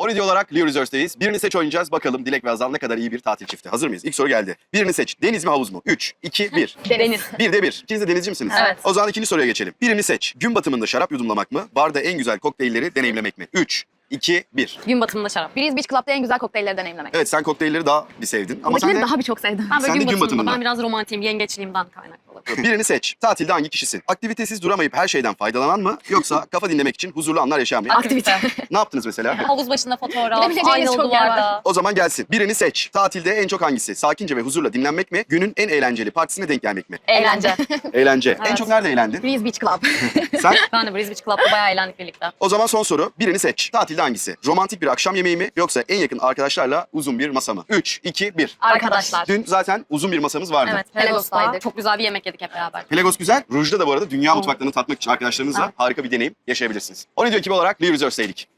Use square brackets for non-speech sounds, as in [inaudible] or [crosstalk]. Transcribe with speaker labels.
Speaker 1: Holiday olarak Leo Resorts'teyiz. Birini seç oynayacağız. Bakalım Dilek ve Azal ne kadar iyi bir tatil çifti. Hazır mıyız? İlk soru geldi. Birini seç. Deniz mi havuz mu? 3, 2, 1.
Speaker 2: Deniz.
Speaker 1: Bir de bir. İkiniz de denizci misiniz?
Speaker 2: Evet.
Speaker 1: O zaman ikinci soruya geçelim. Birini seç. Gün batımında şarap yudumlamak mı? Barda en güzel kokteylleri deneyimlemek mi? 3, 2, 1.
Speaker 2: Gün batımında şarap.
Speaker 3: Breeze Beach Club'da en güzel kokteylleri deneyimlemek.
Speaker 1: Evet sen kokteylleri daha bir sevdin. Ama sen
Speaker 3: Buradakileri
Speaker 1: de
Speaker 3: daha bir çok sevdim.
Speaker 2: Ben böyle
Speaker 1: Sen de
Speaker 2: gün,
Speaker 1: gün
Speaker 2: batımında.
Speaker 1: batımında.
Speaker 2: Ben biraz romantiyim. Yengeçliğimden kaynaklı. [laughs]
Speaker 1: birini seç. Tatilde hangi kişisin? Aktivitesiz duramayıp her şeyden faydalanan mı? Yoksa kafa dinlemek için huzurlu anlar yaşayan mı?
Speaker 2: Aktivite.
Speaker 1: ne yaptınız mesela? [laughs]
Speaker 2: Havuz başında fotoğraf,
Speaker 3: Gidebileceğiniz
Speaker 2: aynalı
Speaker 3: çok yer
Speaker 2: duvarda.
Speaker 1: O zaman gelsin. Birini seç. Tatilde en çok hangisi? Sakince ve huzurla dinlenmek mi? Günün en eğlenceli partisine denk gelmek mi?
Speaker 2: Eğlence.
Speaker 1: Eğlence. [laughs] En
Speaker 2: Evet.
Speaker 1: çok nerede eğlendin?
Speaker 3: Breeze Beach Club.
Speaker 1: Sen?
Speaker 2: ben de Breeze Beach Club'da bayağı eğlendik birlikte.
Speaker 1: O zaman son soru. Birini seç. Tatilde hangisi? Romantik bir akşam yemeği mi? Yoksa en yakın arkadaşlarla uzun bir masa mı? 3, 2, 1.
Speaker 2: Arkadaşlar.
Speaker 1: Dün zaten uzun bir masamız vardı.
Speaker 2: Evet. Pelagos'ta. Çok güzel bir yemek yedik hep beraber.
Speaker 1: Pelagos güzel. Rujda da bu arada dünya mutfaklarını tatmak için arkadaşlarınızla harika bir deneyim yaşayabilirsiniz. 12 ekibi olarak Lee Reserve'deydik.